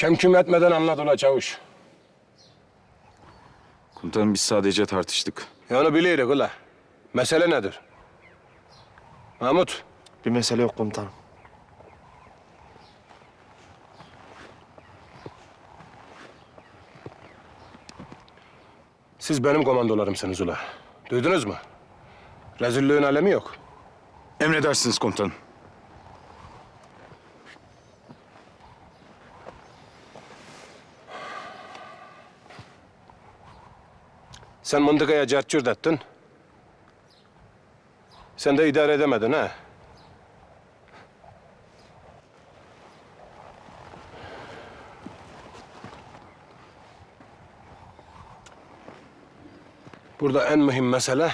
Kem küm etmeden anlat ula çavuş. Komutanım biz sadece tartıştık. Ya onu biliyoruz ula. Mesele nedir? Mahmut, Bir mesele yok komutanım. siz benim komandolarımsınız ula. Duydunuz mu? Rezilliğin alemi yok. Emredersiniz komutanım. Sen mıntıkaya cartçurt ettin. Sen de idare edemedin ha. Burada en mühim mesele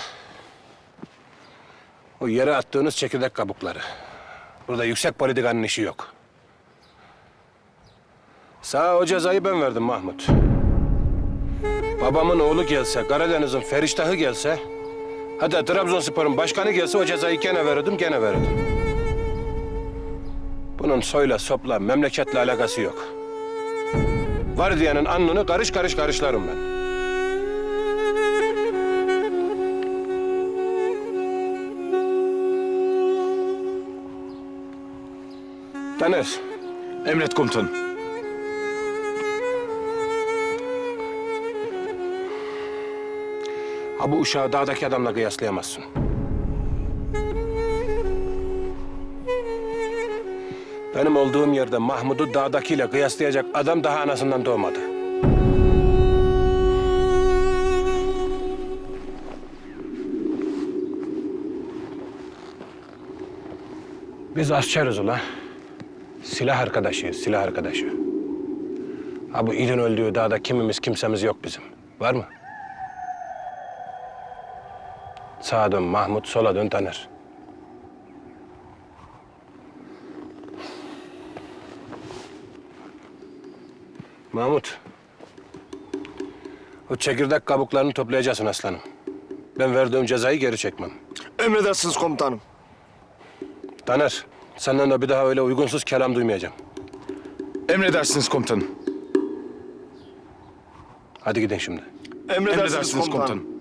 o yere attığınız çekirdek kabukları. Burada yüksek politikanın işi yok. Sana o cezayı ben verdim Mahmut. Babamın oğlu gelse, Karadeniz'in feriştahı gelse... ...hatta Trabzonspor'un başkanı gelse o cezayı gene verirdim, gene verirdim. Bunun soyla, sopla, memleketle alakası yok. Var diyenin alnını karış karış karışlarım ben. Taner, Emret komutanım. Ha bu uşağı dağdaki adamla kıyaslayamazsın. Benim olduğum yerde Mahmud'u dağdakiyle kıyaslayacak adam daha anasından doğmadı. Biz askeriz ula. Silah arkadaşıyız, silah arkadaşı. Ha bu İdin öldüğü dağda kimimiz kimsemiz yok bizim. Var mı? Sağa dön Mahmut, sola dön Taner. Mahmut. O çekirdek kabuklarını toplayacaksın aslanım. Ben verdiğim cezayı geri çekmem. Emredersiniz komutanım. Taner, senden de bir daha öyle uygunsuz kelam duymayacağım. Emredersiniz komutanım. Hadi gidin şimdi. Emredersiniz, Emredersiniz komutanım. komutanım.